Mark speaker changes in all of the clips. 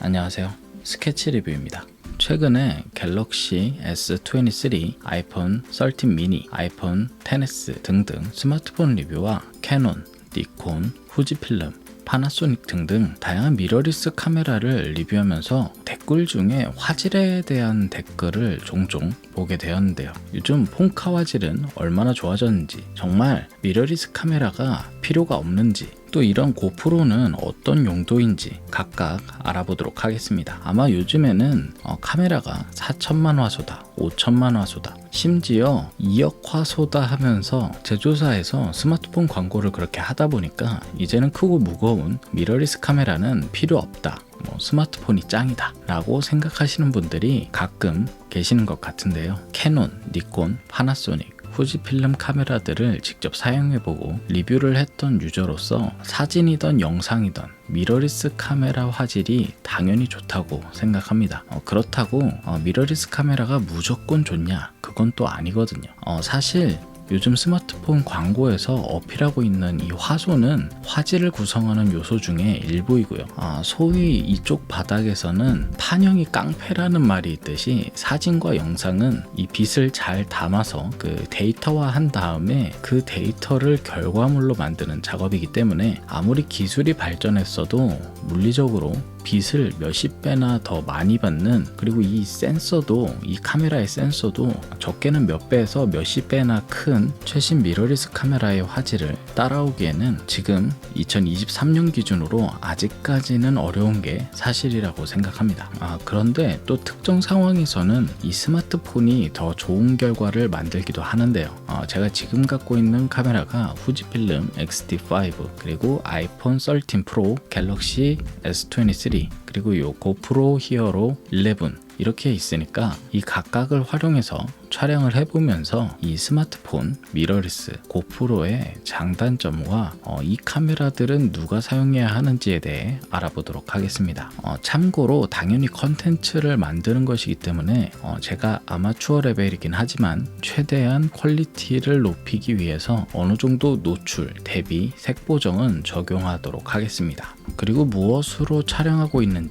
Speaker 1: 안녕하세요. 스케치 리뷰입니다. 최근에 갤럭시 S23, 아이폰 13 미니, 아이폰 10s 등등 스마트폰 리뷰와 캐논, 니콘, 후지필름, 파나소닉 등등 다양한 미러리스 카메라를 리뷰하면서 댓글 중에 화질에 대한 댓글을 종종 보게 되었는데요. 요즘 폰카 화질은 얼마나 좋아졌는지, 정말 미러리스 카메라가 필요가 없는지, 또 이런 고프로는 어떤 용도인지 각각 알아보도록 하겠습니다. 아마 요즘에는 어, 카메라가 4천만 화소다, 5천만 화소다, 심지어 2억 화소다 하면서 제조사에서 스마트폰 광고를 그렇게 하다 보니까 이제는 크고 무거운 미러리스 카메라는 필요 없다. 뭐 스마트폰이 짱이다 라고 생각하시는 분들이 가끔 계시는 것 같은데요. 캐논, 니콘, 파나소닉, 후지필름 카메라들을 직접 사용해보고 리뷰를 했던 유저로서 사진이던 영상이던 미러리스 카메라 화질이 당연히 좋다고 생각합니다. 어, 그렇다고 어, 미러리스 카메라가 무조건 좋냐? 그건 또 아니거든요. 어, 사실 요즘 스마트폰 광고에서 어필하고 있는 이 화소는 화질을 구성하는 요소 중에 일부이고요. 아, 소위 이쪽 바닥에서는 판형이 깡패라는 말이 있듯이 사진과 영상은 이 빛을 잘 담아서 그 데이터화 한 다음에 그 데이터를 결과물로 만드는 작업이기 때문에 아무리 기술이 발전했어도 물리적으로 빛을 몇십 배나 더 많이 받는 그리고 이 센서도 이 카메라의 센서도 적게는 몇 배에서 몇십 배나 큰 최신 미러리스 카메라의 화질을 따라오기에는 지금 2023년 기준으로 아직까지는 어려운 게 사실이라고 생각합니다. 아, 그런데 또 특정 상황에서는 이 스마트폰이 더 좋은 결과를 만들기도 하는데요. 어, 제가 지금 갖고 있는 카메라가 후지필름 X-T5 그리고 아이폰 13 프로, 갤럭시 S23 City. 그리고 요 고프로 히어로 11 이렇게 있으니까 이 각각을 활용해서 촬영을 해보면서 이 스마트폰, 미러리스, 고프로의 장단점과 어, 이 카메라들은 누가 사용해야 하는지에 대해 알아보도록 하겠습니다. 어, 참고로 당연히 컨텐츠를 만드는 것이기 때문에 어, 제가 아마추어 레벨이긴 하지만 최대한 퀄리티를 높이기 위해서 어느 정도 노출, 대비, 색 보정은 적용하도록 하겠습니다. 그리고 무엇으로 촬영하고 있는지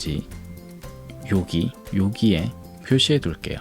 Speaker 1: 여기 여기에 표시해 둘게요.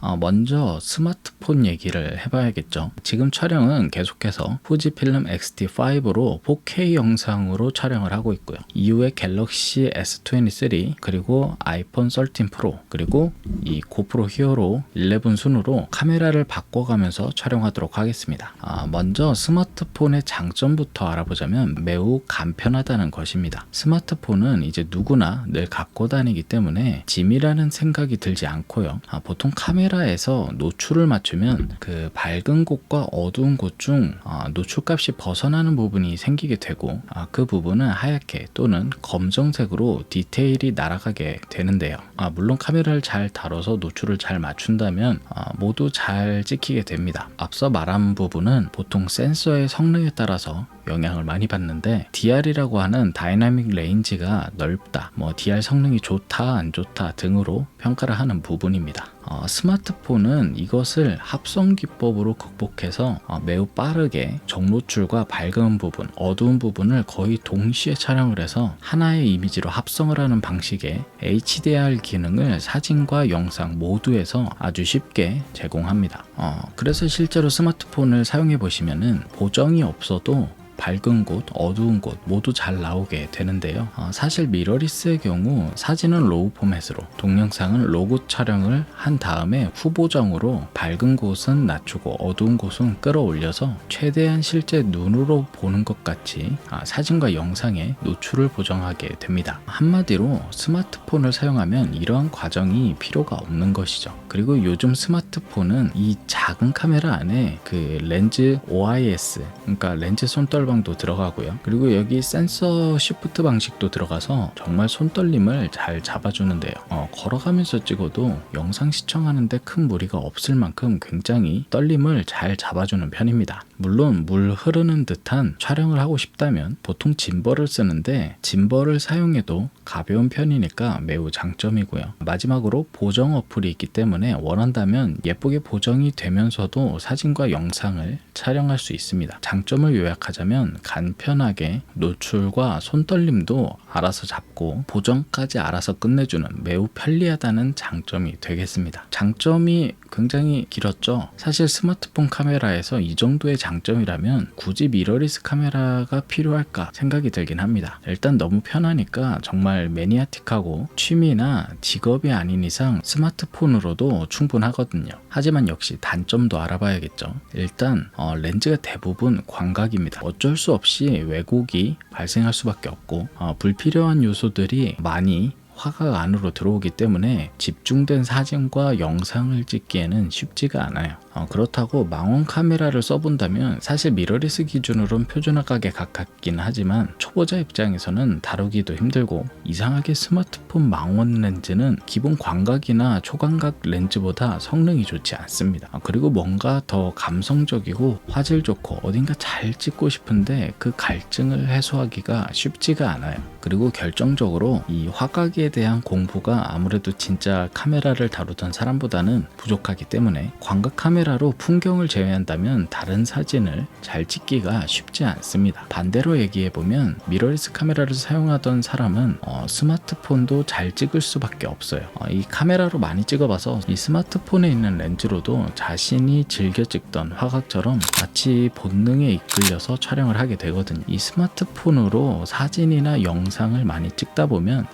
Speaker 1: 어, 먼저 스마트폰 얘기를 해봐야겠죠. 지금 촬영은 계속해서 후지필름 X-T5로 4K 영상으로 촬영을 하고 있고요. 이후에 갤럭시 S23 그리고 아이폰 13 프로 그리고 이 고프로 히어로 11 순으로 카메라를 바꿔가면서 촬영하도록 하겠습니다. 아, 먼저 스마트폰의 장점부터 알아보자면 매우 간편하다는 것입니다. 스마트폰은 이제 누구나 늘 갖고 다니기 때문에 짐이라는 생각이 들지 않고요. 아, 보통 카메라에서 노출을 맞추면 그 밝은 곳과 어두운 곳 중 노출값이 벗어나는 부분이 생기게 되고 아, 그 부분은 하얗게 또는 검정색으로 디테일이 날아가게 되는데요. 아, 물론 카메라를 잘 다뤄서 노출을 잘 맞춘다면 아, 모두 잘 찍히게 됩니다. 앞서 말한 부분은 보통 센서의 성능에 따라서 영향을 많이 받는데 DR이라고 하는 다이나믹 레인지가 넓다, 뭐 DR 성능이 좋다 안 좋다 등으로 평가를 하는 부분입니다. 어, 스마트폰은 이것을 합성 기법으로 극복해서 어, 매우 빠르게 정노출과 밝은 부분, 어두운 부분을 거의 동시에 촬영을 해서 하나의 이미지로 합성을 하는 방식의 HDR 기능을 사진과 영상 모두에서 아주 쉽게 제공합니다. 어, 그래서 실제로 스마트폰을 사용해 보시면은 보정이 없어도 밝은 곳, 어두운 곳 모두 잘 나오게 되는데요. 어, 사실 미러리스의 경우 사진은 로우 포맷으로, 동영상은 로고 촬영을 한 다음에 후보정으로 밝은 곳은 낮추고 어두운 곳은 끌어올려서 최대한 실제 눈으로 보는 것 같이 아, 사진과 영상의 노출을 보정하게 됩니다. 한마디로 스마트폰을 사용하면 이러한 과정이 필요가 없는 것이죠. 그리고 요즘 스마트폰은 이 작은 카메라 안에 그 렌즈 OIS, 그러니까 렌즈 손떨 방도 들어가고요. 그리고 여기 센서 시프트 방식도 들어가서 정말 손떨림을 잘 잡아주는데요. 어, 걸어가면서 찍어도 영상 시청하는데 큰 무리가 없을 만큼 굉장히 떨림을 잘 잡아주는 편입니다. 물론 물 흐르는 듯한 촬영을 하고 싶다면 보통 짐벌을 쓰는데 짐벌을 사용해도 가벼운 편이니까 매우 장점이고요. 마지막으로 보정 어플이 있기 때문에 원한다면 예쁘게 보정이 되면서도 사진과 영상을 촬영할 수 있습니다. 장점을 요약하자면 간편하게 노출과 손떨림도 알아서 잡고 보정까지 알아서 끝내주는 매우 편리하다는 장점이 되겠습니다. 장점이 굉장히 길었죠. 사실 스마트폰 카메라에서 이 정도의 장점이라면 굳이 미러리스 카메라가 필요할까 생각이 들긴 합니다. 일단 너무 편하니까 정말 매니아틱하고 취미나 직업이 아닌 이상 스마트폰으로도 충분하거든요. 하지만 역시 단점도 알아봐야겠죠. 일단 어, 렌즈가 대부분 광각입니다. 어쩔 수 없이 왜곡이 발생할 수밖에 없고 어, 불필요한 요소들이 많이 화각 안으로 들어오기 때문에 집중된 사진과 영상을 찍기에는 쉽지가 않아요. 어, 그렇다고 망원 카메라를 써본다면 사실 미러리스 기준으로는 표준화각에 가깝긴 하지만 초보자 입장에서는 다루기도 힘들고 이상하게 스마트폰 망원 렌즈는 기본 광각이나 초광각 렌즈보다 성능이 좋지 않습니다. 아, 그리고 뭔가 더 감성적이고 화질 좋고 어딘가 잘 찍고 싶은데 그 갈증을 해소하기가 쉽지가 않아요. 그리고 결정적으로 이 화각에 대한 공부가 아무래도 진짜 카메라를 다루던 사람보다는 부족하기 때문에 광각 카메라 로 풍경을 제외한다면 다른 사진을 잘 찍기가 쉽지 않습니다. 반대로 얘기해 보면 미러리스 카메라를 사용하던 사람은 어, 스마트폰도 잘 찍을 수밖에 없어요. 어, 이 카메라로 많이 찍어봐서 이 스마트폰에 있는 렌즈로도 자신이 즐겨 찍던 화각처럼 마치 본능에 이끌려서 촬영을 하게 되거든요. 이 스마트폰으로 사진이나 영상을 많이 찍다 보면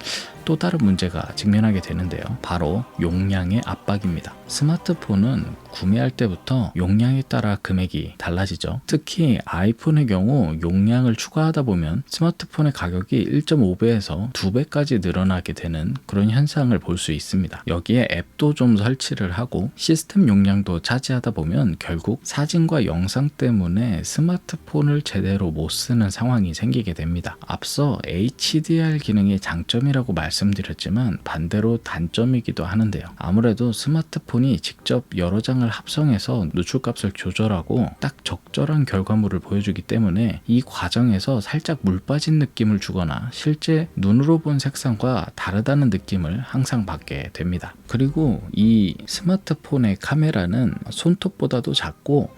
Speaker 1: 또 다른 문제가 직면하게 되는데요. 바로 용량의 압박입니다. 스마트폰은 구매할 때부터 용량에 따라 금액이 달라지죠. 특히 아이폰의 경우 용량을 추가하다 보면 스마트폰의 가격이 1.5배에서 2배까지 늘어나게 되는 그런 현상을 볼 수 있습니다. 여기에 앱도 좀 설치를 하고 시스템 용량도 차지하다 보면 결국 사진과 영상 때문에 스마트폰을 제대로 못 쓰는 상황이 생기게 됩니다. 앞서 HDR 기능이 장점이라고 말씀드렸지만 반대로 단점이기도 하는데요. 아무래도 스마트폰이 직접 여러 장을 합성해서 노출값을 조절하고 딱 적절한 결과물을 보여주기 때문에 이 과정에서 살짝 물 빠진 느낌을 주거나 실제 눈으로 본 색상과 다르다는 느낌을 항상 받게 됩니다. 그리고 이 스마트폰의 카메라는 손톱보다도 작고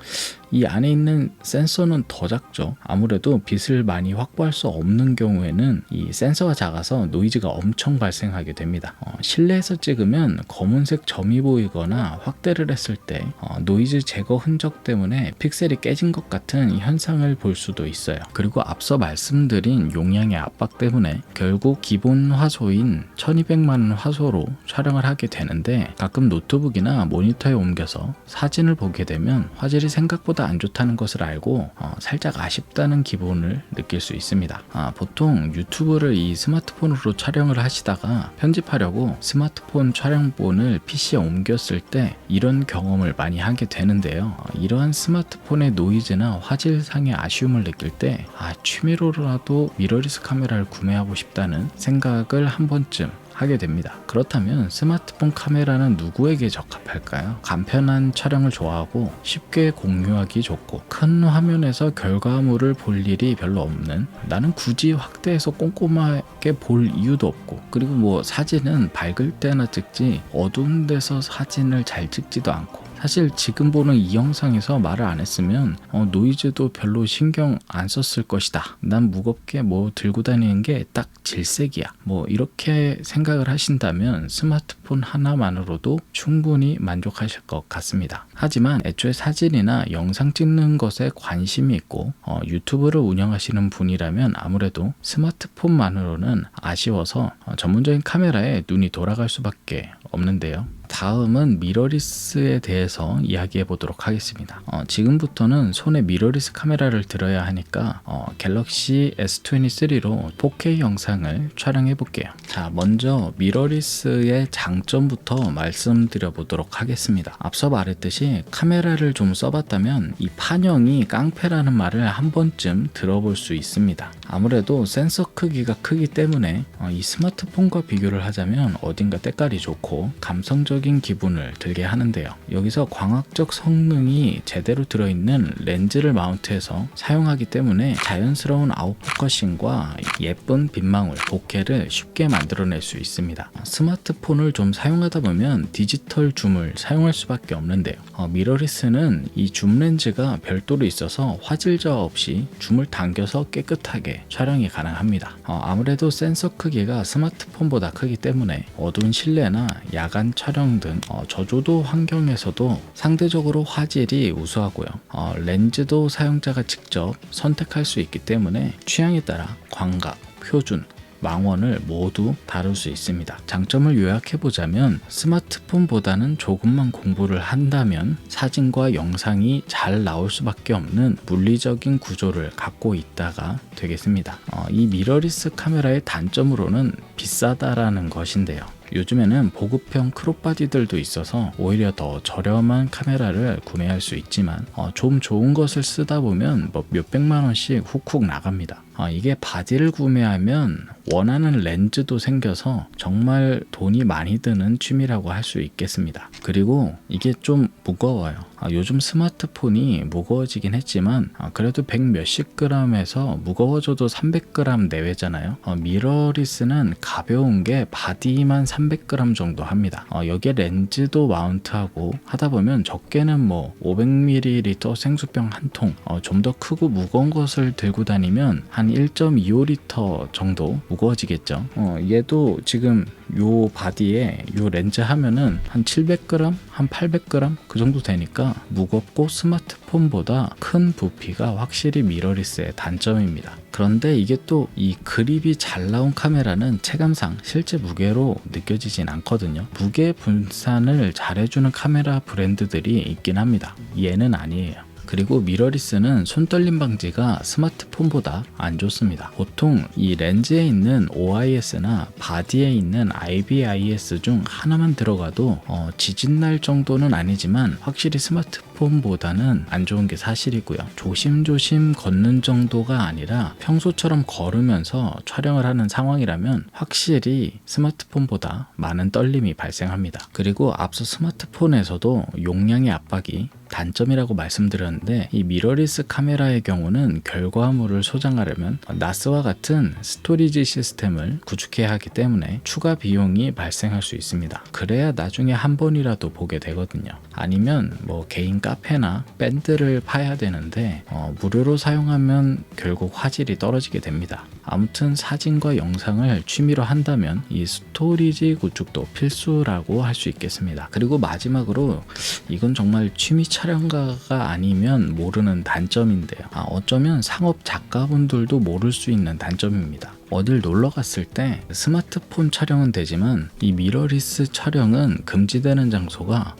Speaker 1: 이 안에 있는 센서는 더 작죠. 아무래도 빛을 많이 확보할 수 없는 경우에는 이 센서가 작아서 노이즈가 엄청 발생하게 됩니다. 어, 실내에서 찍으면 검은색 점이 보이거나 확대를 했을 때 어, 노이즈 제거 흔적 때문에 픽셀이 깨진 것 같은 현상을 볼 수도 있어요. 그리고 앞서 말씀드린 용량의 압박 때문에 결국 기본 화소인 1200만 화소로 촬영을 하게 되는데 가끔 노트북이나 모니터에 옮겨서 사진을 보게 되면 화질이 생각보다 안 좋다는 것을 알고 어, 살짝 아쉽다는 기분을 느낄 수 있습니다. 아, 보통 유튜브를 이 스마트폰으로 촬영을 하시다가 편집하려고 스마트폰 촬영본을 PC에 옮겼을 때 이런 경험을 많이 하게 되는데요. 어, 이러한 스마트폰의 노이즈나 화질상의 아쉬움을 느낄 때 아, 취미로라도 미러리스 카메라를 구매하고 싶다는 생각을 한 번쯤 하게 됩니다. 그렇다면 스마트폰 카메라는 누구에게 적합할까요? 간편한 촬영을 좋아하고 쉽게 공유하기 좋고 큰 화면에서 결과물을 볼 일이 별로 없는 나는 굳이 확대해서 꼼꼼하게 볼 이유도 없고 그리고 뭐 사진은 밝을 때나 찍지 어두운 데서 사진을 잘 찍지도 않고 사실 지금 보는 이 영상에서 말을 안 했으면 어, 노이즈도 별로 신경 안 썼을 것이다. 난 무겁게 뭐 들고 다니는 게 딱 질색이야. 뭐 이렇게 생각을 하신다면 스마트폰 하나만으로도 충분히 만족하실 것 같습니다. 하지만 애초에 사진이나 영상 찍는 것에 관심이 있고 어, 유튜브를 운영하시는 분이라면 아무래도 스마트폰만으로는 아쉬워서 어, 전문적인 카메라에 눈이 돌아갈 수밖에 없는데요. 다음은 미러리스에 대해서 이야기해 보도록 하겠습니다. 어, 지금부터는 손에 미러리스 카메라를 들어야 하니까 어, 갤럭시 S23로 4K 영상을 촬영해 볼게요. 자, 먼저 미러리스의 장점부터 말씀드려 보도록 하겠습니다. 앞서 말했듯이 카메라를 좀 써봤다면 이 판형이 깡패라는 말을 한 번쯤 들어볼 수 있습니다. 아무래도 센서 크기가 크기 때문에 어, 이 스마트폰과 비교를 하자면 어딘가 때깔이 좋고 감성적 광학적인 기분을 들게 하는데요. 여기서 광학적 성능이 제대로 들어있는 렌즈를 마운트해서 사용하기 때문에 자연스러운 아웃포커싱과 예쁜 빛망울, 보케를 쉽게 만들어낼 수 있습니다. 스마트폰을 좀 사용하다 보면 디지털 줌을 사용할 수밖에 없는데요. 어, 미러리스는 이 줌 렌즈가 별도로 있어서 화질 저하 없이 줌을 당겨서 깨끗하게 촬영이 가능합니다. 어, 아무래도 센서 크기가 스마트폰보다 크기 때문에 어두운 실내나 야간 촬영 등 어, 저조도 환경에서도 상대적으로 화질이 우수하고요. 어, 렌즈도 사용자가 직접 선택할 수 있기 때문에 취향에 따라 광각, 표준, 망원을 모두 다룰 수 있습니다. 장점을 요약해보자면 스마트폰보다는 조금만 공부를 한다면 사진과 영상이 잘 나올 수밖에 없는 물리적인 구조를 갖고 있다가 되겠습니다. 어, 이 미러리스 카메라의 단점으로는 비싸다라는 것인데요. 요즘에는 보급형 크롭바디들도 있어서 오히려 더 저렴한 카메라를 구매할 수 있지만 어, 좀 좋은 것을 쓰다 보면 뭐 몇백만 원씩 훅훅 나갑니다. 어, 이게 바디를 구매하면 원하는 렌즈도 생겨서 정말 돈이 많이 드는 취미라고 할 수 있겠습니다. 그리고 이게 좀 무거워요. 아, 요즘 스마트폰이 무거워지긴 했지만 아, 그래도 100 몇십 g에서 무거워져도 300g 내외잖아요. 어, 미러리스는 가벼운 게 바디만 300g 정도 합니다. 어, 여기에 렌즈도 마운트하고 하다 보면 적게는 뭐 500ml 생수병 한 통, 어, 좀 더 크고 무거운 것을 들고 다니면 한 1.25L 정도 무거워지겠죠. 어, 얘도 지금 요 바디에 요 렌즈 하면은 한 700g, 한 800g 그 정도 되니까 무겁고 스마트폰보다 큰 부피가 확실히 미러리스의 단점입니다. 그런데 이게 또 이 그립이 잘 나온 카메라는 체감상 실제 무게로 느껴지진 않거든요. 무게 분산을 잘해주는 카메라 브랜드들이 있긴 합니다. 얘는 아니에요. 그리고 미러리스는 손떨림 방지가 스마트폰보다 안 좋습니다. 보통 이 렌즈에 있는 OIS나 바디에 있는 IBIS 중 하나만 들어가도 어, 지진 날 정도는 아니지만 확실히 스마트폰 보다는 안 좋은 게 사실이고요. 조심조심 걷는 정도가 아니라 평소처럼 걸으면서 촬영을 하는 상황이라면 확실히 스마트폰보다 많은 떨림이 발생합니다. 그리고 앞서 스마트폰에서도 용량의 압박이 단점이라고 말씀드렸는데 이 미러리스 카메라의 경우는 결과물을 소장하려면 나스와 같은 스토리지 시스템을 구축해야 하기 때문에 추가 비용이 발생할 수 있습니다. 그래야 나중에 한 번이라도 보게 되거든요. 아니면 뭐 개인 카페나 밴드를 파야 되는데 어, 무료로 사용하면 결국 화질이 떨어지게 됩니다. 아무튼 사진과 영상을 취미로 한다면 이 스토리지 구축도 필수라고 할 수 있겠습니다. 그리고 마지막으로 이건 정말 취미 촬영가가 아니면 모르는 단점인데요. 아, 어쩌면 상업 작가분들도 모를 수 있는 단점입니다. 어딜 놀러 갔을 때 스마트폰 촬영은 되지만 이 미러리스 촬영은 금지되는 장소가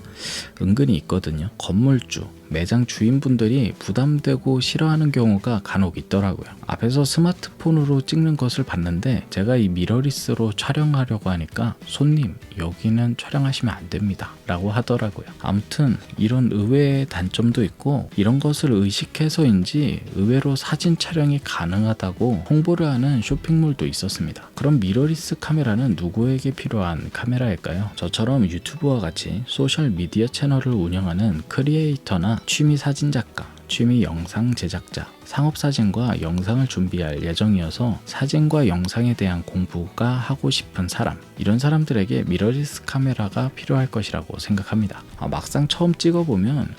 Speaker 1: 은근히 있거든요. 건물주, 매장 주인분들이 부담되고 싫어하는 경우가 간혹 있더라고요. 앞에서 스마트폰으로 찍는 것을 봤는데 제가 이 미러리스로 촬영하려고 하니까 손님 여기는 촬영하시면 안 됩니다 라고 하더라고요. 아무튼 이런 의외의 단점도 있고 이런 것을 의식해서인지 의외로 사진 촬영이 가능하다고 홍보를 하는 쇼핑몰도 있었습니다. 그럼 미러리스 카메라는 누구에게 필요한 카메라일까요? 저처럼 유튜브와 같이 소셜 미디어 채널을 운영하는 크리에이터나 취미 사진 작가, 취미 영상 제작자, 상업 사진과 영상을 준비할 예정이어서 사진과 영상에 대한 공부가 하고 싶은 사람, 이런 사람들에게 미러리스 카메라가 필요할 것이라고 생각합니다. 아, 막상 처음 찍어보면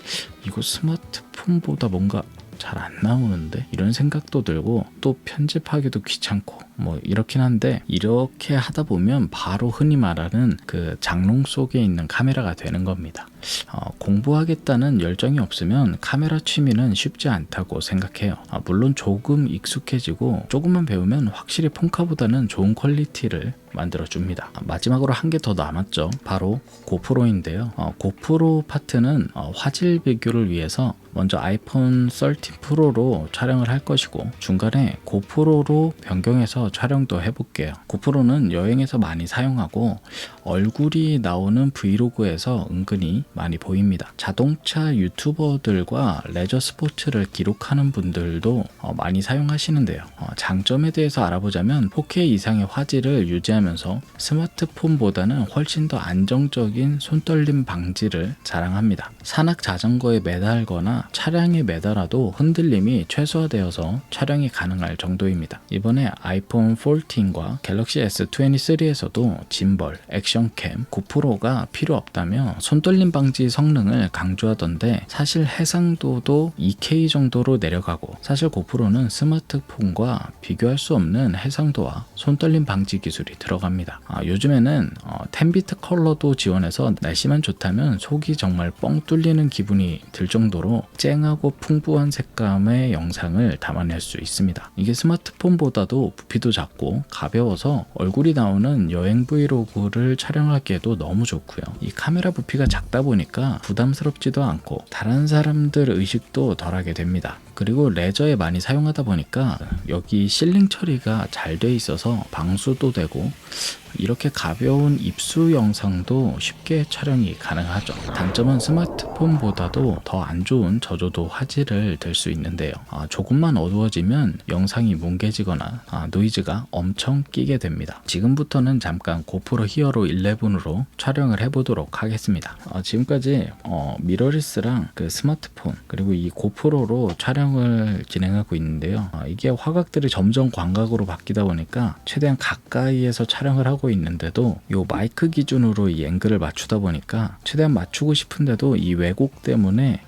Speaker 1: 이거 스마트폰보다 뭔가 잘 안 나오는데 이런 생각도 들고 또 편집하기도 귀찮고 뭐 이렇긴 한데 이렇게 하다 보면 바로 흔히 말하는 그 장롱 속에 있는 카메라가 되는 겁니다. 어, 공부하겠다는 열정이 없으면 카메라 취미는 쉽지 않다고 생각해요. 아, 물론 조금 익숙해지고 조금만 배우면 확실히 폰카보다는 좋은 퀄리티를 만들어 줍니다. 아, 마지막으로 한 개 더 남았죠. 바로 고프로인데요. 어, 고프로 파트는 어, 화질 비교를 위해서 먼저 아이폰 13 프로로 촬영을 할 것이고 중간에 고프로로 변경해서 촬영도 해볼게요. 고프로는 여행에서 많이 사용하고 얼굴이 나오는 브이로그에서 은근히 많이 보입니다. 자동차 유튜버들과 레저 스포츠를 기록하는 분들도 어, 많이 사용하시는데요. 어, 장점에 대해서 알아보자면 4K 이상의 화질을 유지하면서 스마트폰보다는 훨씬 더 안정적인 손떨림 방지를 자랑합니다. 산악 자전거에 매달거나 차량에 매달아도 흔들림이 최소화되어서 촬영이 가능할 정도입니다. 이번에 아이폰 14과 갤럭시 S23에서도 짐벌, 액션캠, 고프로가 필요 없다며 손떨림 방지 성능을 강조하던데 사실 해상도도 2K 정도로 내려가고 사실 고프로는 스마트폰과 비교할 수 없는 해상도와 손떨림 방지 기술이 들어갑니다. 아, 요즘에는 어, 10비트 컬러도 지원해서 날씨만 좋다면 속이 정말 뻥 뚫리는 기분이 들 정도로 쨍하고 풍부한 색감의 영상을 담아낼 수 있습니다. 이게 스마트폰보다도 부피도 작고 가벼워서 얼굴이 나오는 여행 브이로그를 촬영하기에도 너무 좋고요. 이 카메라 부피가 작다 보니까 부담스럽지도 않고 다른 사람들 의식도 덜하게 됩니다. 그리고 레저에 많이 사용하다 보니까 여기 실링 처리가 잘 돼 있어서 방수도 되고 이렇게 가벼운 입수 영상도 쉽게 촬영이 가능하죠. 단점은 스마트폰보다도 더 안 좋은 저조도 화질을 들 수 있는데요. 아, 조금만 어두워지면 영상이 뭉개지거나 아, 노이즈가 엄청 끼게 됩니다. 지금부터는 잠깐 고프로 히어로 11으로 촬영을 해보도록 하겠습니다. 아, 지금까지 어, 미러리스랑 그 스마트폰 그리고 이 고프로로 촬영 을 진행하고 있는데요. 아, 이게 화각들이 점점 광각으로 바뀌다 보니까 최대한 가까이에서 촬영을 하고 있는데도 이 마이크 기준으로 이 앵글을 맞추다 보니까 최대한 맞추고 싶은데도 이 왜곡 때문에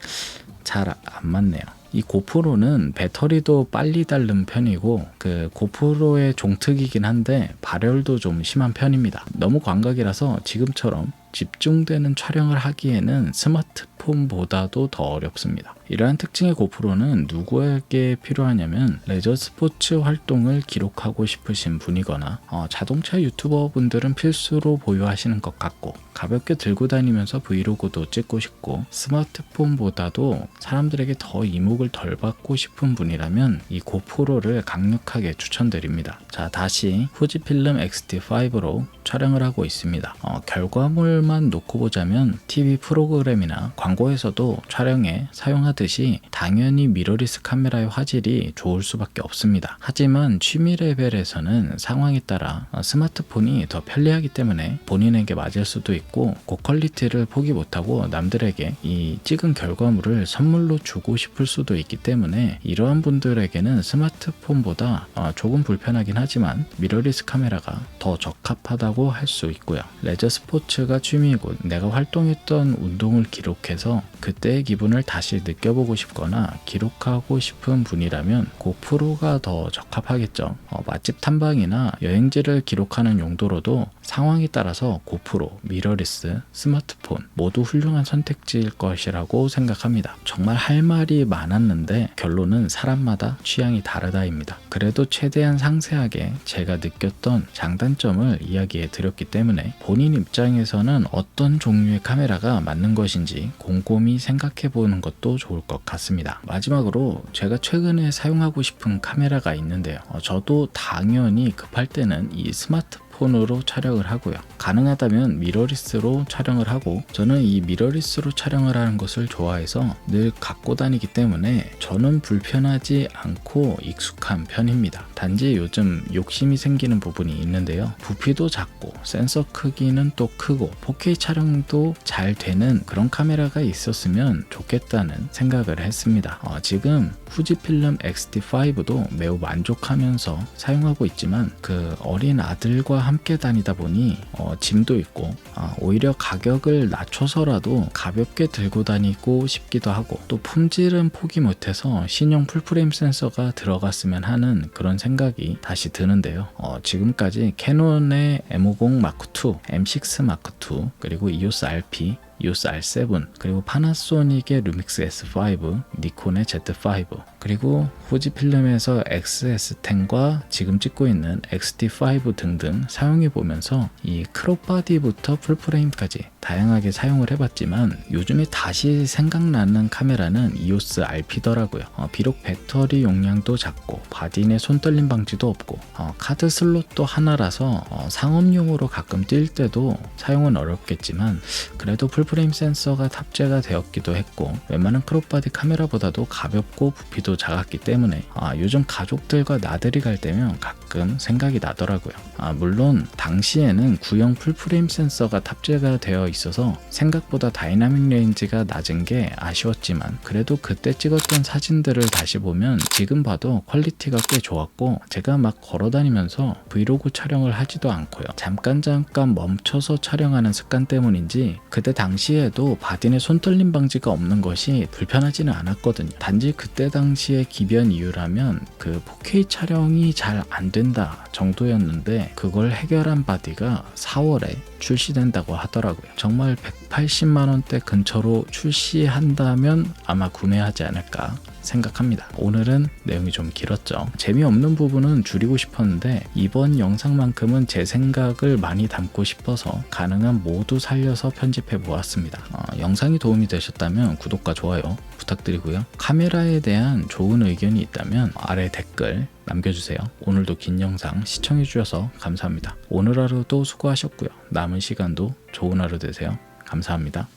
Speaker 1: 잘 안 맞네요. 이 고프로는 배터리도 빨리 닳는 편이고 그 고프로의 종특이긴 한데 발열도 좀 심한 편입니다. 너무 광각이라서 지금처럼 집중되는 촬영을 하기에는 스마트폰보다도 더 어렵습니다. 이러한 특징의 고프로는 누구에게 필요하냐면 레저 스포츠 활동을 기록하고 싶으신 분이거나 어, 자동차 유튜버 분들은 필수로 보유하시는 것 같고 가볍게 들고 다니면서 브이로그도 찍고 싶고 스마트폰보다도 사람들에게 더 이목을 덜 받고 싶은 분이라면 이 고프로를 강력하게 추천드립니다. 자 다시 후지필름 X-T5로 촬영을 하고 있습니다. 어, 결과물만 놓고 보자면 TV 프로그램이나 광고에서도 촬영에 사용하듯 이 당연히 미러리스 카메라의 화질이 좋을 수밖에 없습니다. 하지만 취미 레벨에서는 상황에 따라 어, 스마트폰이 더 편리하기 때문에 본인에게 맞을 수도 있고 고퀄리티를 포기 못하고 남들에게 이 찍은 결과물을 선물로 주고 싶을 수도 있기 때문에 이러한 분들에게는 스마트폰보다 어, 조금 불편하긴 하지만 미러리스 카메라가 더 적합하다고 할 수 있고요. 레저 스포츠가 취미이고 내가 활동했던 운동을 기록해서 그때의 기분을 다시 느 껴보고 싶거나 기록하고 싶은 분이라면 고프로가 더 적합하겠죠. 어, 맛집 탐방이나 여행지를 기록하는 용도로도 상황에 따라서 고프로, 미러리스, 스마트폰 모두 훌륭한 선택지일 것이라고 생각합니다. 정말 할 말이 많았는데 결론은 사람마다 취향이 다르다입니다. 그래도 최대한 상세하게 제가 느꼈던 장단점을 이야기해 드렸기 때문에 본인 입장에서는 어떤 종류의 카메라가 맞는 것인지 곰곰이 생각해 보는 것도 좋을 것 같습니다. 마지막으로 제가 최근에 사용하고 싶은 카메라가 있는데요. 어, 저도 당연히 급할 때는 이 스마트폰 폰으로 촬영을 하고요. 가능하다면 미러리스로 촬영을 하고 저는 이 미러리스로 촬영을 하는 것을 좋아해서 늘 갖고 다니기 때문에 저는 불편하지 않고 익숙한 편입니다. 단지 요즘 욕심이 생기는 부분이 있는데요. 부피도 작고 센서 크기는 또 크고 4K 촬영도 잘 되는 그런 카메라가 있었으면 좋겠다는 생각을 했습니다. 어, 지금 후지필름 X-T5도 매우 만족하면서 사용하고 있지만 그 어린 아들과 함께 다니다 보니 어, 짐도 있고 아, 오히려 가격을 낮춰서라도 가볍게 들고 다니고 싶기도 하고 또 품질은 포기 못해서 신형 풀프레임 센서가 들어갔으면 하는 그런 생각이 다시 드는데요. 어, 지금까지 캐논의 M50 마크2, M6 마크2 그리고 EOS RP 이오스 R7 그리고 파나소닉의 루믹스 S5 니콘의 Z5 그리고 후지필름에서 XS10과 지금 찍고 있는 XT5 등등 사용해 보면서 이 크롭 바디부터 풀프레임까지 다양하게 사용을 해봤지만 요즘에 다시 생각나는 카메라는 이오스 RP더라고요. 어, 비록 배터리 용량도 작고 바디 내 손떨림 방지도 없고 어, 카드 슬롯도 하나라서 어, 상업용으로 가끔 뛸 때도 사용은 어렵겠지만 그래도 풀프레임 센서가 탑재가 되었기도 했고 웬만한 크롭바디 카메라보다도 가볍고 부피도 작았기 때문에 아, 요즘 가족들과 나들이 갈 때면 가끔 생각이 나더라고요. 아, 물론 당시에는 구형 풀프레임 센서가 탑재가 되어 있어서 생각보다 다이나믹 레인지가 낮은 게 아쉬웠지만 그래도 그때 찍었던 사진들을 다시 보면 지금 봐도 퀄리티가 꽤 좋았고 제가 막 걸어다니면서 브이로그 촬영을 하지도 않고요. 잠깐 잠깐 멈춰서 촬영하는 습관 때문인지 그때 당시에도 바디의 손떨림 방지가 없는 것이 불편하지는 않았거든요. 단지 그때 당시의 기변 이유라면 그 4K 촬영이 잘 안 된다 정도였는데 그걸 해결한 바디가 4월에 출시된다고 하더라고요. 정말 180만 원대 근처로 출시한다면 아마 구매하지 않을까 생각합니다. 오늘은 내용이 좀 길었죠. 재미없는 부분은 줄이고 싶었는데 이번 영상만큼은 제 생각을 많이 담고 싶어서 가능한 모두 살려서 편집해 보았습니다. 어, 영상이 도움이 되셨다면 구독과 좋아요 부탁드리고요. 카메라에 대한 좋은 의견이 있다면 아래 댓글 남겨주세요. 오늘도 긴 영상 시청해주셔서 감사합니다. 오늘 하루도 수고하셨고요. 남은 시간도 좋은 하루 되세요. 감사합니다.